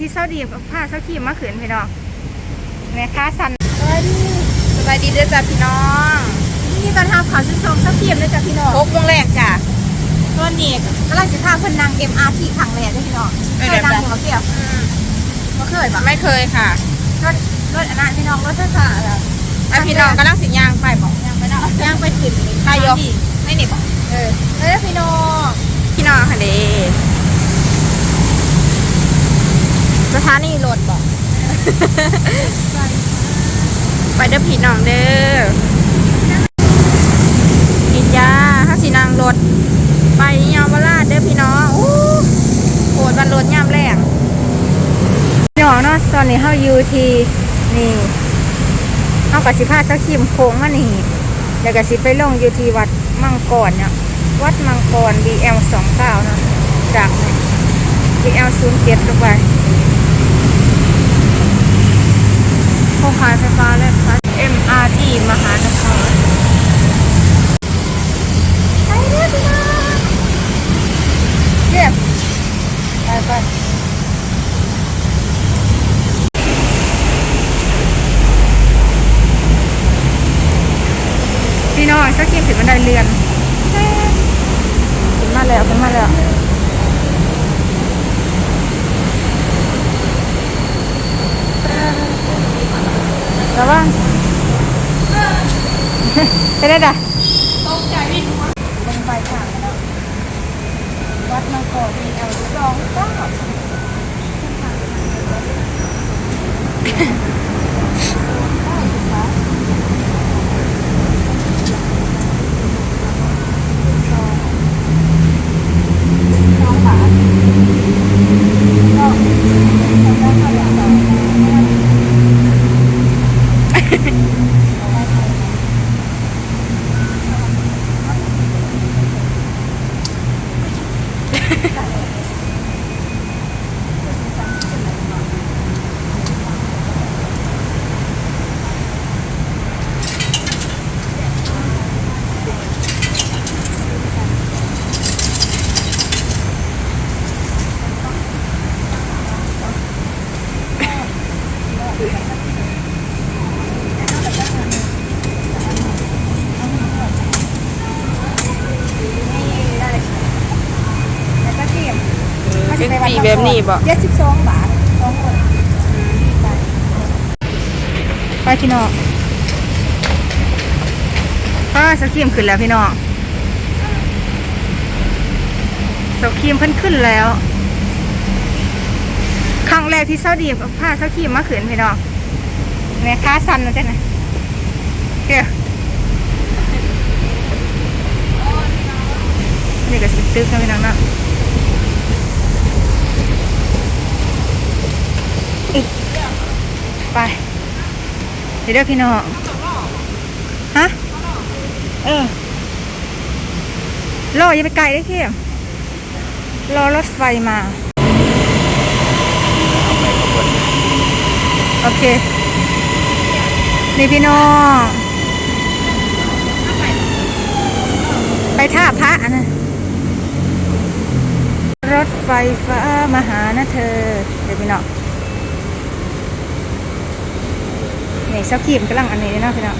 ที่เศร้าดีกับผ้าเศร้าขี้มาขืนพี่น้องแม่ค้าสันสวัสดีสบายดีเด้อจ้ะพี่น้อง นี่ตอนทำข่าวชุดชมสักเพียมเลยจ้ะพี่น้องหกโมงแรกจ้ะตัวนี้กำลังจะพาเพิ่นนั่ง MRT ครั้งแรกเลยพี่น้องไม่เคได้ยนั่งอยู่มาเกี่ยวบ่เคยปะไม่เคยค่ะรถรถอันนั้นพี่น้องรถไฟฟ้าแล้วไอพี่น้องกำลังสิย่างไปบอกยังไปเนาะยังไปขึ้นไปยกไม่หนีบอกเออเฮ้ยพี่น้องพี่น้องค่ะเด้ สถานีรถบอก ไปเด้อพี่น้องเด้อนี่จ้าถ้าสินางรถ ไปยาวราชเด้อพี่น้องอู้โหดวันรถย่ำแรงพี่น้องเนาะตอนนี้เฮายูทีนี่เฮากับสิพาสักคิมโค้งมานี่แล้วก็สิไปลงยูทีวัดมังกรเนี่ยวัดมังกร BL 2 9เนาะจากนี่ BL 0 7ลงไป โครงการไฟฟ้าและพัด MRT มหานครไปเด้อพี่น้องเรียบไปไปพี่น้องสักเกียมถึงบันไดเรือนขึ้นมาแล้วขึ้นมาแล้ว ระวังไปได้ด่ะลงไปค่ะวัดมังกร BL สองเก้า แบบนี้บ่เจ็ดสิบสองบาทสองคนไปพี่น้องก็สกีมขึ้นแล้วพี่น้องสกีมเพิ่นขึ้นแล้ว ครั้งแรกที่เศร้าดีกับผ้าเศร้ากีมมาขืนพี่น้องแม่ค้าสันนะจ๊ะนะเกี่ยนี่ก็สิตึกนะพี่น้องเนาะ อีกไป เดี๋ยวพี่น้องฮะเออรออย่าไปไกลได้เข้มรอรถไฟมา โอเค นี่พี่น้องไปท่าพระนนะรถไฟฟ้ามาหานะเธอ เดี๋ยวพี่น้อง นี่เช้าขีมกำลังอันนี้เนาะพี่น้อง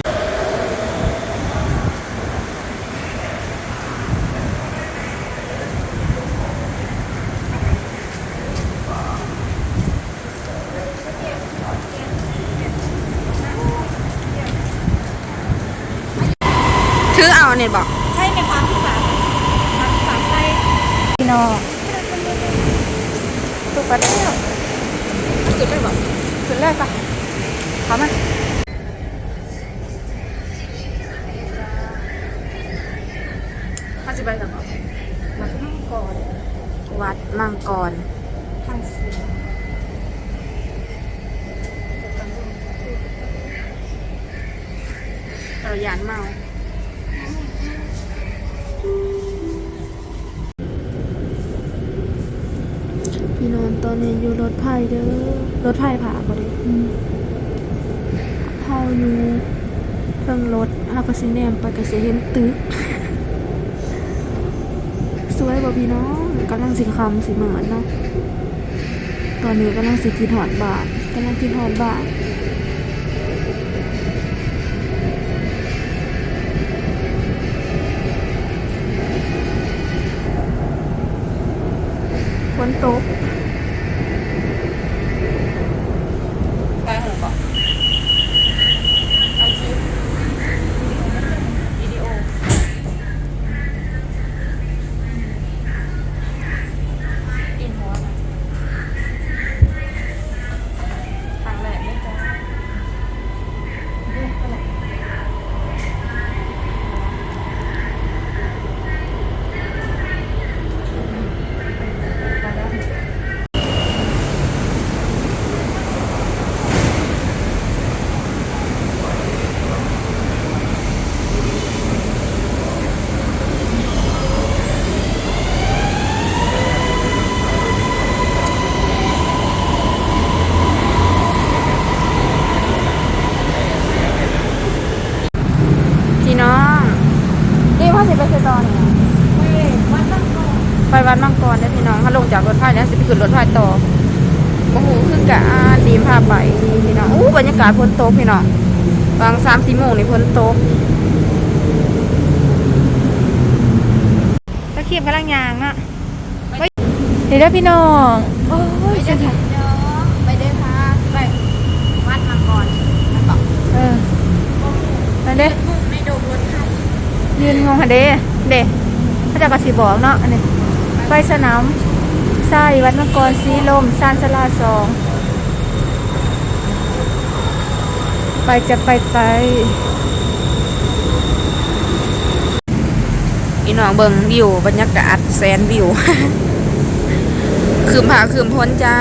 ถือเอาเนี่ยบอกใช่ไหมคะพี่ขาพี่ขาใช่พี่น้องตุกไปแล้วจุดได้บอกขึ้นเลยปะเขามาเขาจะไปกับเขาวัดมังกร วัดมังก รทางเสียเรายานเมา พี่นอนตอนนี้อยู่รถไฟเด้อ รถไฟผ่าบ่เด้อืมเฮาอยู่เพิ่งรถเฮาก็สิแนมไปก็สิเห็นตึก สวยบ่พี่น้องกำลังสิคำสิเหมือนเนาะตอนนี้กำลังสิคิดหอดบาทกำลังคิดหอดบาทฝนตก ไปหูก่อนเอาคลิปวิดีโออินหัวนะทางแหลกไม่จ้าเรียกอะไรมาแล้ว พี่น้องนี่ว่าสิไปเซ ตอนเนี่ยไปวัดมังกรเด้อพี่น้องถ้าลงจากรถไฟแล้วสิไปขึ้นรถไฟต่อโอ้โหคือกะดีมพาไปพี่น้องอู้บรรยากาศฝนตกพี่น้องบางสามสี่โมงนี่ฝนตกตะเคียบกำลังยางอะไปเดี๋ยวเด้อพี่น้องโอ้ยไปเด้อค่ะเนาะไปเด้อค่ะไปวัดมังกรมันบอกเออไปเด้อ ไม่โดนรถไทย ยืนงงค่ะเด้เด้พระเจ้ากสิบอกเนาะอันนี้ไปสนามทรายวัดมังกรสีลมซานสลาสองไปจะไปไปพี่น้องเบิงวิวบรรยากาศแสนวิว คืมผาคืมพ้นจ้า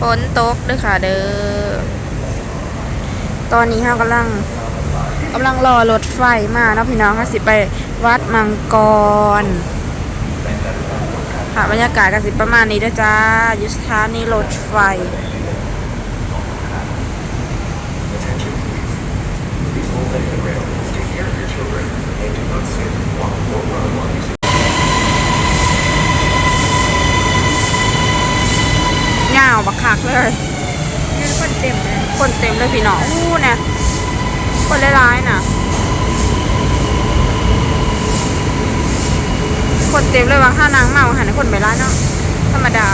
ฝนตกด้อค่ะเด้อตอนนี้เรากำลัง กำลังรอรถไฟมาเนาะพี่น้องค่ะสิไปวัดมังกร ค่ะบรรยากาศก็สิประมาณนี้เด้อจ้าอยุสถานีรถไฟเงาวบักคักเลยยืนคนเต็มเลยคนเต็มเลยพี่น้องอู้เนี่ย คนร้ายๆน่ะ คนเต็มเลยว่าข้านางเมาหันคนไปร้ายเนาะ ธรรมดา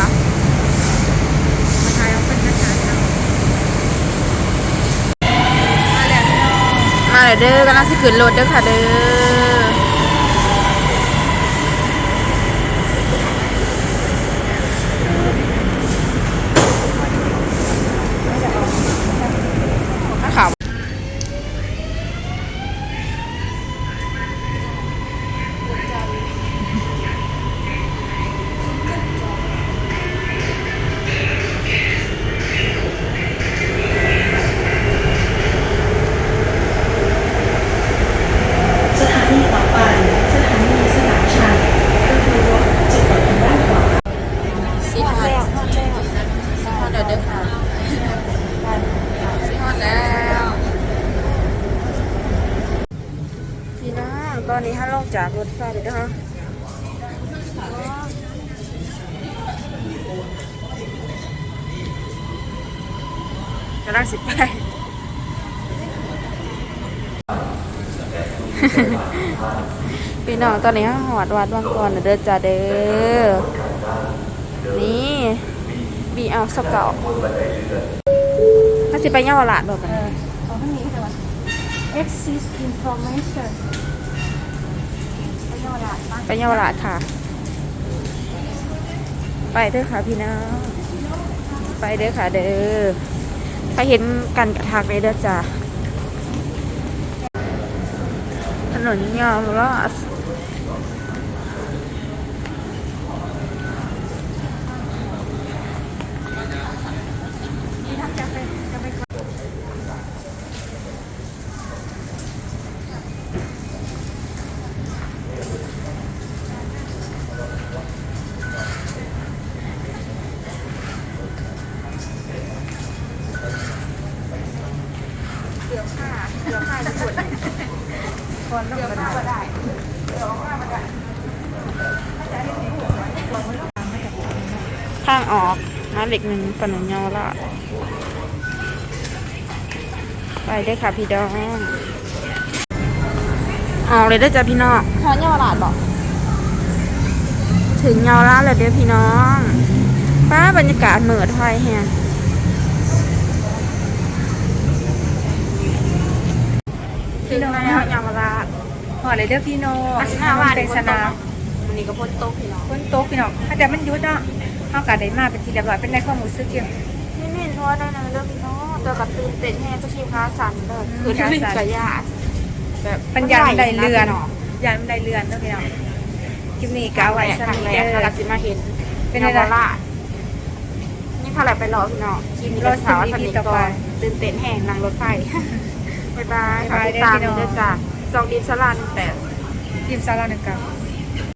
มาแล้วมาเลยเด้อกำลังสิขึ้นรถเด้อค่ะเด้อ จากรถไฟเดี๋ยวนะคะกำลังสิไปพี่น้องตอนนี้หอดวัดวังกรเด้อจ้าเด้อ นี่บีเอาสเกาถ้าสิไปเยาวราชบอกกันเอาข้างนี้ค่ะ exist information ไปเยาวราชค่ะ ไปเด้อค่ะพี่น้องไปเด้อค่ะเด้อถ้าเห็นกันกระทักเลยเด้อจ้าถนนยาวราช ทางออกมาเหล็กหนึ่งปนมเยาวราชไปได้อค่ะพี่น้องออกเลยได้อจ้ะพี่น้องหอเยาวราชบอกถึงเยาวราชแล้วเด้อพี่น้องป้าบรรยากาศเหมือไทยแฮะถึงแล้วเยาวราชหอเลยเด้อพี่น้องอาชินาว่าเป็นสนามวันนี้ก็พ้นโต๊ะพี่น้องคนโต๊ะพี่น้องถ้าแต่มันยุดเนาะ เฮากะได้มาเป็นทีเรียบร้อยเป็นได้ข้อมูลซึกอยู่ นี่นี่ทัวร์ได้นะเด้อพี่น้องเจอกับตื่นเต้นแฮะจะชิมค้าสันเด้อคือที่ลิงกะยาแบบปัญญาได้เรือนนาะยานมันได้เรือนเด้อพี่น้องคลิปนี้ก็กาเอาไว้ไว้คสรั้งมีแรเด้กอค่ะสิมาเห็นเป็นไงเยาล่ะ วราชนี่พาเราไปรอพี่น้องทีมรรถถสาสาววสสนินิททต่อก่ไปอนตื่นเต้นแห่งนั่งรถไฟบ๊ายบายบ๊ายบายติดตามเด้อพี่น้องเด้อจ้าสองดีมสลานแต่ ทีมซาลาหนึ่งเกับ